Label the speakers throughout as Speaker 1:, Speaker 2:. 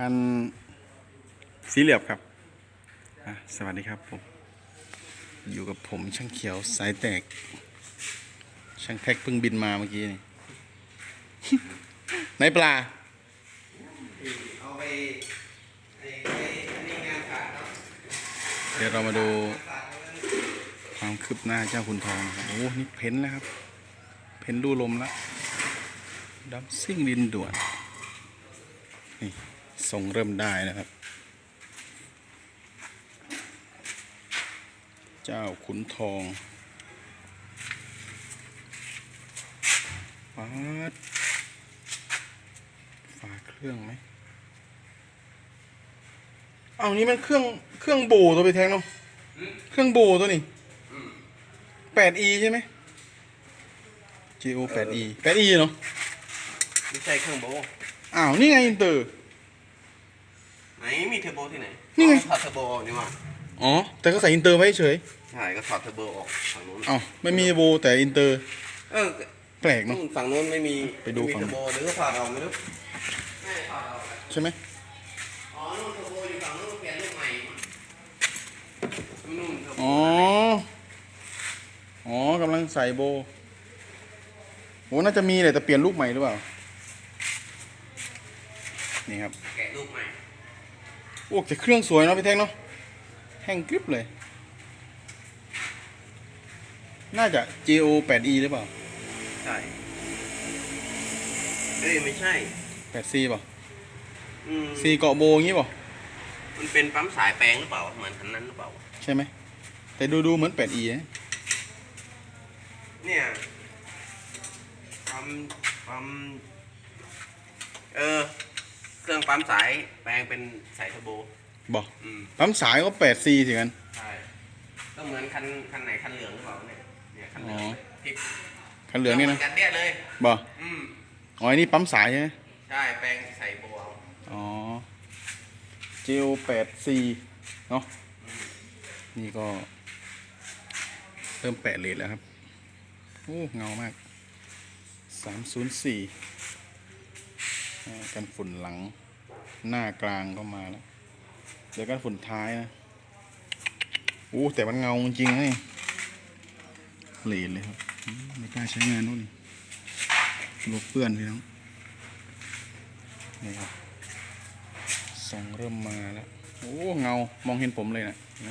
Speaker 1: คันสีเหลือบครับ สวัสดีครับผม อยู่กับผมช่างเขียวสายแตก ช่างแท็กเพิ่งบินมาเมื่อกี้นี่ไหนปลา
Speaker 2: เอาไปเดี๋
Speaker 1: ยวเรามาดูความคืบหน้าเจ้าคุณทองโอ้นี่เพ้นแล้วครับ เพ้นรูลมแล้วดับซิ่งดินด่วนนี่ ทรงเริ่มได้นะครับ เจ้าขุนทองปัดฝาเครื่องไหม เอานี่มันเครื่องเครื่องโบตัวไปแทงเนาะเครื่องโบตัวนี้ 8e ใช่ไหม GO 8e 8e เนาะ
Speaker 2: ไม่ใช่เครื่องโบ
Speaker 1: อ้าว นี่ไงอินเตอร์
Speaker 2: ไหนมีเทอร์โบที่ไหน
Speaker 1: นี่ไง
Speaker 2: ถอดเทอร์โบออกนี่หว่า
Speaker 1: อ๋อ แต่ก็ใส่อินเตอร์ไว้เฉย
Speaker 2: ใช่ก็ถอดเทอร์โบออกฝั่งนู้น
Speaker 1: อ้าวไม่มีโบแต่อินเตอร์
Speaker 2: เออ
Speaker 1: แปลกเนาะ
Speaker 2: ฝั่งนู้นไม่มี
Speaker 1: ไปดู
Speaker 2: ม่มี
Speaker 1: ฝั่ง
Speaker 2: เทอร์โบหรือถอดออกไม่รู้ไม่ถอดออก
Speaker 1: ใช่ไหม
Speaker 2: อ๋อนู่นเทอร์โบอยู่ฝั่งนู้นเปลี่ยนลูกใหม่นู่นเทอร์โบ
Speaker 1: อ๋อ อ๋อกำลังใส่โบโหน่าจะมีแหละแต่เปลี่ยนลูกใหม่หรือเปล่า นี่ครับ
Speaker 2: แกะลูกใหม่
Speaker 1: โอ้แต่เครื่องสวยเนาะพี่แท็กเนาะแห้งกริบเลย น่าจะ GO 8e หรือเปล่า
Speaker 2: ใช่ เอ้ยไม่ใช่
Speaker 1: 8c เปล่า
Speaker 2: อืม
Speaker 1: C เกาะโบงี้เปล่า
Speaker 2: มันเป็นปั๊มสายแปลงหรือเปล่า เหมือนคันนั้นหรือเปล่า
Speaker 1: ใช่ไหม แต่ดูดูๆเหมือน 8e นะ
Speaker 2: เนี่ยปั๊มปั๊มเออ เครื่องปั๊มสายแปลงเป็นสายเทอร์โบ
Speaker 1: บอก
Speaker 2: อืม
Speaker 1: ปั๊มสายก็ 8c สิกัน
Speaker 2: ใช่ ก็เหมือนคันคันไหนคันเหลืองหรือเปล่าเนี่ย เนี่ยคันเหลือง
Speaker 1: อ๋อ
Speaker 2: ที่
Speaker 1: คันเหลืองนี่นะ
Speaker 2: กันเดี้ยเลย
Speaker 1: บอก
Speaker 2: อืม
Speaker 1: อ๋ออันนี้ปั๊มสายใช่ไหม
Speaker 2: ใช่ แปลงใส่โบเอา
Speaker 1: อ๋อ GO 8c เนาะนี่ก็ เริ่มแปะเลทแล้วครับโอ้เงามาก304อ่ากันฝุ่นหลัง หน้ากลางก็มาแล้วเดี๋ยวกันฝุ่นท้ายนะโอ้แต่มันเงาจริงๆนะนี่เลทเลยครับไม่กล้าใช้งานนู่นนี่ลบเปื้อนพี่น้องนี่ครับทรงเริ่มมาแล้วโอ้เงามองเห็นผมเลยนะนไหม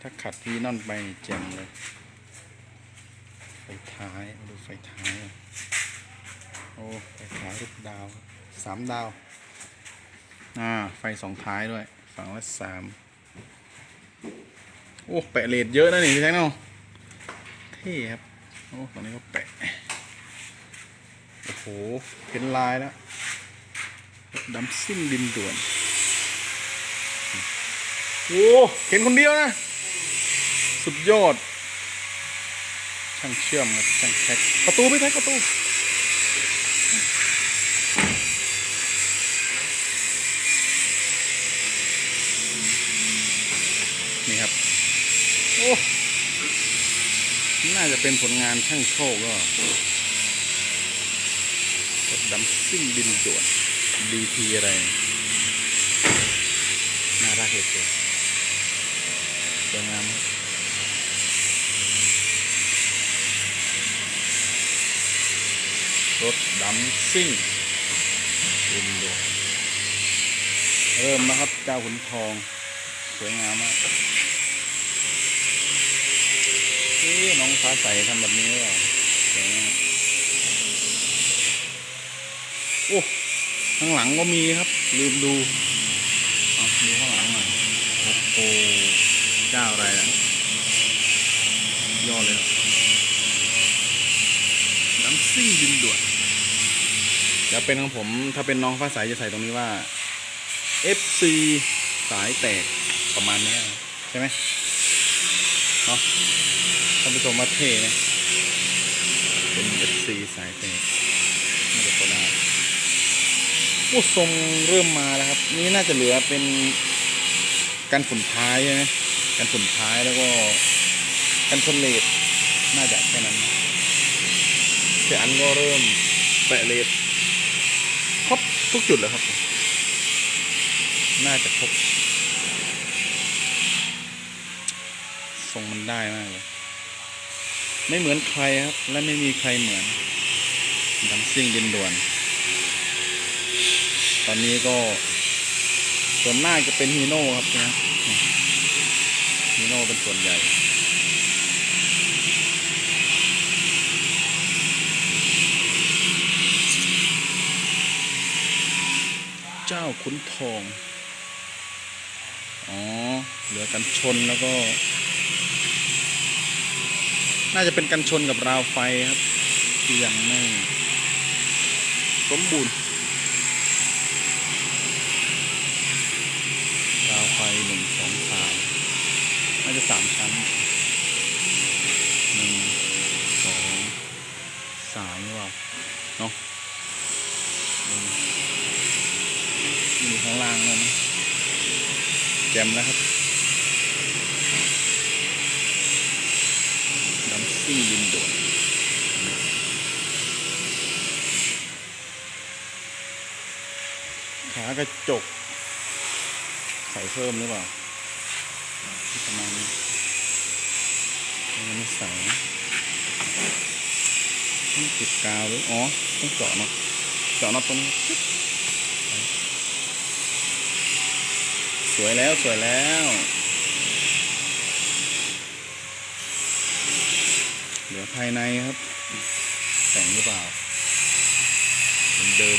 Speaker 1: ถ้าขัดวีนอนไปนี่แจ่มเลย ไฟท้ายดูไฟท้ายอะโอ้ไฟท้ายรูปดาวครับ สามดาว อ่า ไฟสองท้ายด้วย ฝั่งละสามโอ้ แปะเลดเยอะนะนี่พี่แท็กเนาะเท่ครับ โอ้ตอนนี้ก็แปะ โอ้โหเห็นลายแล้วดำซิ่งดินด่วน โอ้เห็นคนเดียวนะ สุดยอด ช่างเชื่อมครับช่างแท็กประตูไม่แท็กประตู นี่ครับ โอ้ น่าจะเป็นผลงานช่างโชคก็รถดำซิ่งดินด่วนดีทีอะไร น่ารักเหลือเกินสวยงามรถดำซิ่งดินด่วนเริ่มนะครับ เจ้าขุนทอง สวยงามมากเอ๊ะน้อง ฟ้าใสทำแบบนี้หรือเปล่าสวยโอ้ ข้างหลังก็มีครับ ลืมดูดูข้างหลังหน่อยโอ้โหเจ้าอะไรอะยอดเลยครับน้ำซิ่งดินด่วนเดี๋ยวเป็นของผมถ้าเป็นน้องฟ้าใสจะใส่ตรงนี้ว่า FC สายแตกประมาณนี้ใช่ไหมเนาะ ท่านผู้ชมว่าเท่ไหมเป็น FC สายแตกน่าจะพอได้โอ้ทรงเริ่มมาแล้วครับ นี่น่าจะเหลือเป็นกันฝุ่นท้ายใช่ไหมกันฝุ่นท้ายแล้วก็กันชนเลดน่าจะแค่นั้นเสียอันก็เริ่มแปะเลดครบทุกจุดเลยครับ น่าจะครบทรงมันได้มากเลย ไม่เหมือนใครครับ และไม่มีใครเหมือนดัมซิ่งดินด่วน ตอนนี้ก็ส่วนมากจะเป็นฮีโน่ครับนะฮีโน่เป็นส่วนใหญ่เจ้าขุนทอง อ๋อ เหลือกันชนแล้วก็ น่าจะเป็นกันชนกับราวไฟครับที่ยังไม่สมบูรณ์ราวไฟหนึ่งสองสามน่าจะสามชั้นหนึ่งสองสามหรือเปล่าเนาะอืมอยู่ข้างล่างนั่นนะแจมแล้วครับ ดัมซี่ดินด่วนขากระจก ใส่เพิ่มหรือเปล่าประมาณนี้ยังไม่ใส่ต้องติดกาวหรืออ๋อ ต้องเจาะเนาะเจาะน็อตตรงนี้สวยแล้วสวยแล้วือภายในครับ แต่งหรือเปล่าเหมือนเดิม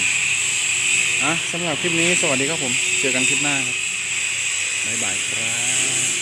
Speaker 1: อะสำหรับคลิปนี้สวัสดีครับผม เจอกันคลิปหน้าครับบ๊ายบายครับ